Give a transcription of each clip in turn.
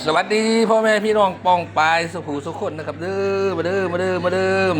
สวัสดีพ่อแม่พี่น้องปองปายสุขูสุขคนนะครับเด้อมาเด้อมาเด้อมาเด้อ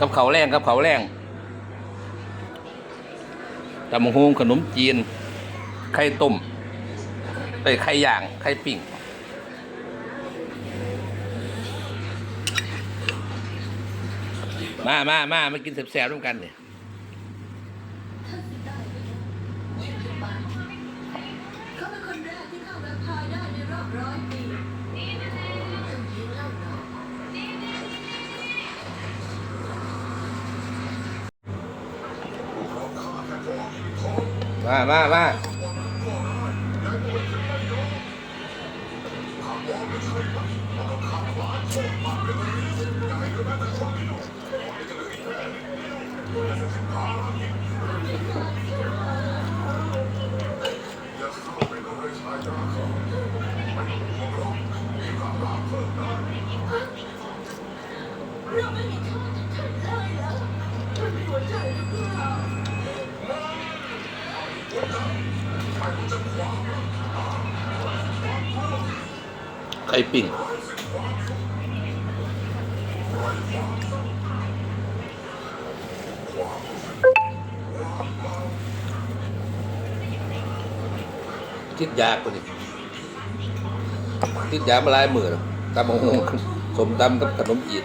กับเขาแรงกับเขาแรงตำบักฮงขนมจีน ไข่ต้มไอ้ไข่ย่าง ไข่ปิ้งมามามามากินแซ่บๆร่วมกันเนี่ย มาม ไข่ปิ้งติดยากกว่านี้ติดยามาหลายมือแล้วตำบักหงสมตำกับขนมจีน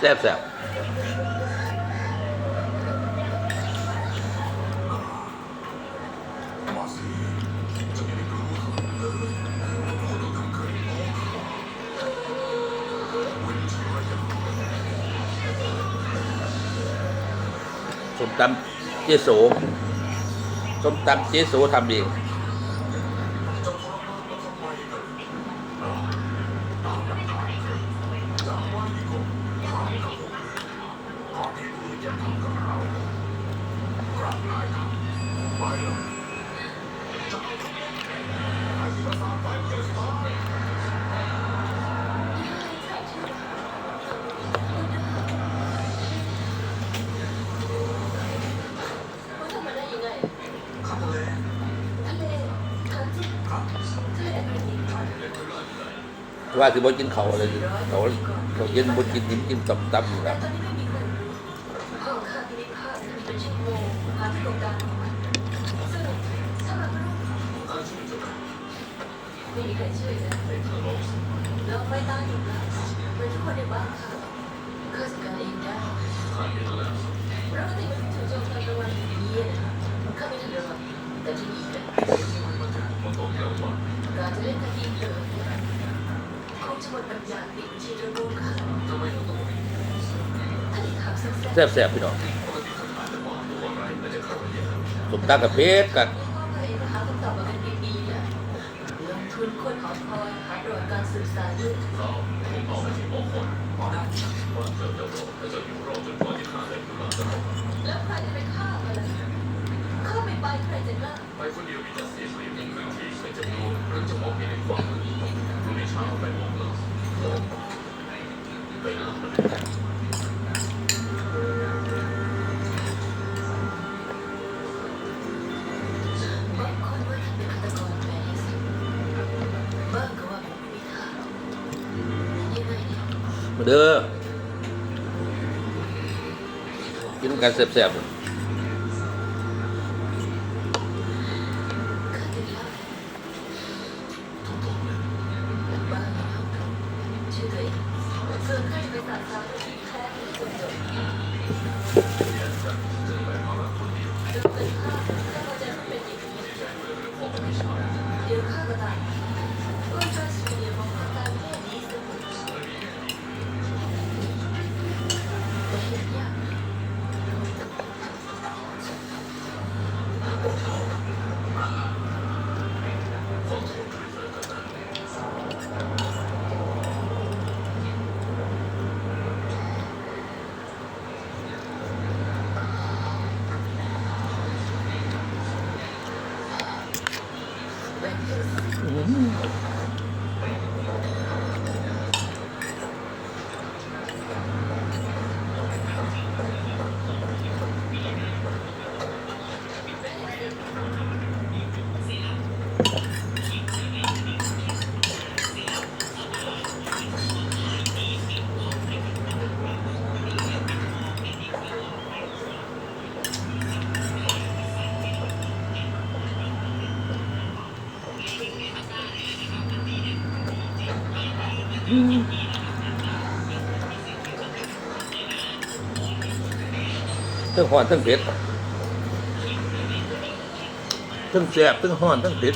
แซ่บแซ่บส้มตำเจโสส้มตำเจโสทำเอง ว่าคือบ่กินเขาอะไรดิเขาเขาเย็นบ่กินนิ่มกินตำตำอยู่แล้วตอนนี้ไม่มีใครรู้ห้องข้างที่นิพพานมีเป็นชั่วโมงหาที่ตรงกลางซึ่งถ้ามันไม่รู้ไม่มีใครช่วยนะเราไม่ต้านอยู่แล้วเหมือนทุกคนในบ้านค่ะเขาจัดการเองได้ปกติมันถูกโจมตีประมาณเยี่ยนะข้าไม่ทันระวังแต่ที่นี่เนี่ยกาจะเล่นคดีเกิดคงจะห แซ่บแซ่บพี่น้องสมตำกับเพชรกับคยบมาเนทุนคนหอคอยหาประการศึกษาด้วยแล้วใครจะไปฆ่ามันล่ะข้า ไปใครจะกล้าไปคนเดียวมีแต่เสียเปรียบในพื้นที่เป็นจำนวนหรือจะมองเห็นในความมืดดูในเช้าไปมองเลิกไปหามันบางคนว่าท่านเป็นฆาตกรแมสบ้างก็ว่าเป็นผู้พิทักษ์ยังไงเนี่ยมาเด้อกินกันแซ่บๆ 有看的大 ทั้งหอนทั้งเผ็ดทั้งแซ่บทั้งหอนทั้งเผ็ด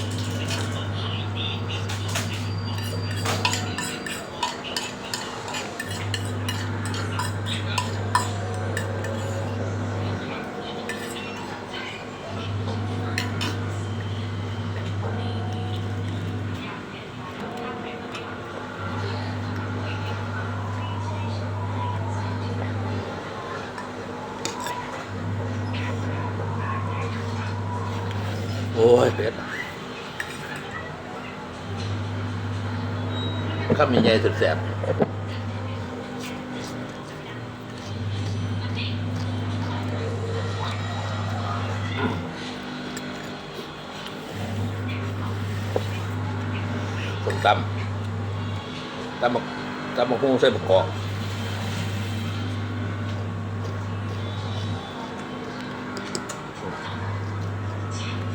อ้ยเผ็ดข้ามใหญ่ๆแซ่บส้มตำตำบักตำบักหุ่งใส่บักกอก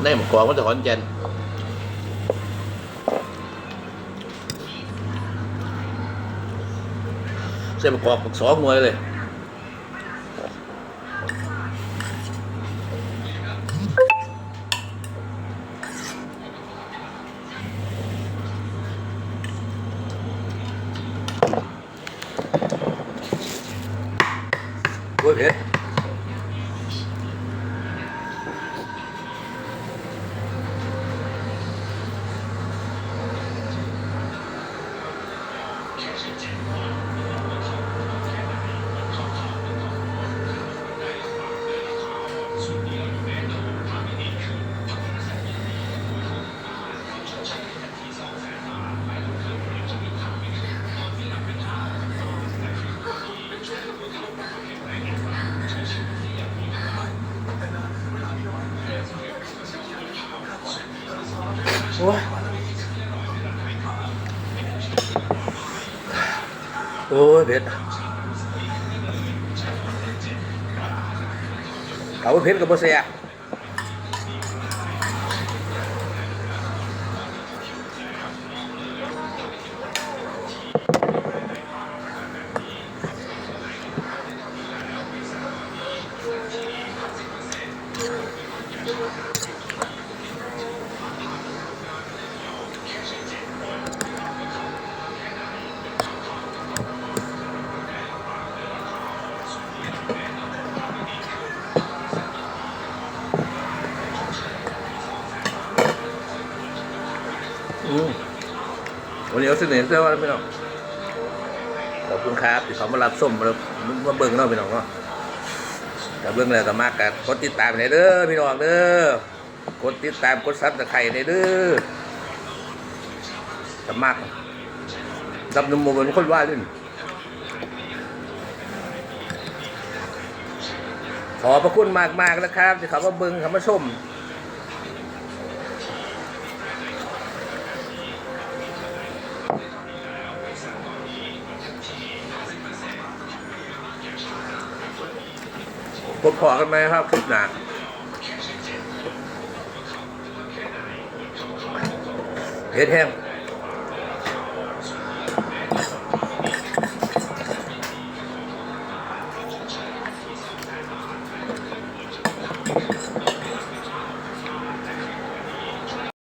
ในบักกอกมันจะขอนแก่นใส่บักกอกบักสองมวยเลย โอ้ยโอ้ยเผ็ วันนี้เสนอเสื้อว่าพี่น้องขอบคุณครับที่เขามารับส้มมามาเบิ่งเนาะพี่น้องเนาะแต่เบิ่งแล้วก็มากกันกดติดตามในเด้อพี่น้องเด้อกดติดตามกดซับตะไคร้ในเด้อจะมากดำนมโมเป็นคนว่าเล่นขอพระคุณมากมากๆนะครับที่เขามาเบิ่งเขามาชม พอกันไหมครับคลิปหน้าเฮ็ดแห้ง